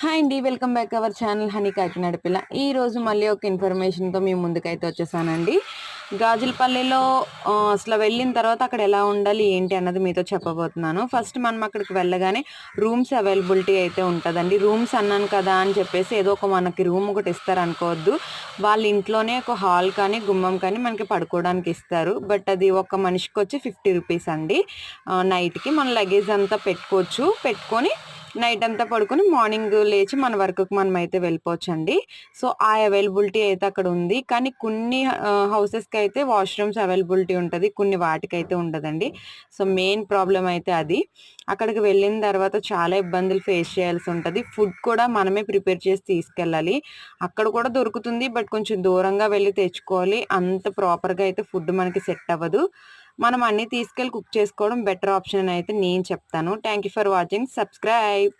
Hi అండి welcome back our channel honey Kakinada పిల్ల ఈరోజు మళ్ళీ ఒక ఇన్ఫర్మేషన్తో మేము ముందుకైతే వచ్చేసానండి. గాజులపల్లిలో అసలు వెళ్ళిన తర్వాత అక్కడ ఎలా ఉండాలి ఏంటి అన్నది మీతో చెప్పబోతున్నాను. ఫస్ట్ మనం అక్కడికి వెళ్ళగానే రూమ్స్ అవైలబిలిటీ అయితే ఉంటుందండి. రూమ్స్ అన్నాను కదా అని చెప్పేసి ఏదో ఒక మనకి రూమ్ ఒకటి ఇస్తారు అనుకోవద్దు. వాళ్ళ ఇంట్లోనే ఒక హాల్ కానీ గుమ్మం కానీ మనకి పడుకోవడానికి ఇస్తారు. బట్ అది ఒక మనిషికి వచ్చి ఫిఫ్టీ రూపీస్ అండి నైట్కి మన లగేజ్ అంతా పెట్టుకోవచ్చు. పెట్టుకొని నైట్ అంతా పడుకుని మార్నింగ్ లేచి మన వర్క్కి మనం అయితే వెళ్ళిపోవచ్చు అండి సో ఆ అవైలబిలిటీ అయితే అక్కడ ఉంది. కానీ కొన్ని హౌసెస్కి అయితే వాష్రూమ్స్ అవైలబిలిటీ ఉంటుంది. కొన్ని వాటికి అయితే ఉండదండి. సో మెయిన్ ప్రాబ్లం అయితే అది. అక్కడికి వెళ్ళిన తర్వాత చాలా ఇబ్బందులు ఫేస్ చేయాల్సి ఉంటుంది. ఫుడ్ కూడా మనమే ప్రిపేర్ చేసి తీసుకెళ్ళాలి. అక్కడ కూడా దొరుకుతుంది. బట్ కొంచెం దూరంగా వెళ్ళి తెచ్చుకోవాలి. అంత ప్రాపర్గా అయితే ఫుడ్ మనకి సెట్ అవ్వదు. మనం అన్ని తీసుకెళ్ళి కుక్ చేసుకోవడం బెటర్ ఆప్షన్ అయితే నేను చెప్తాను. Thank you for watching subscribe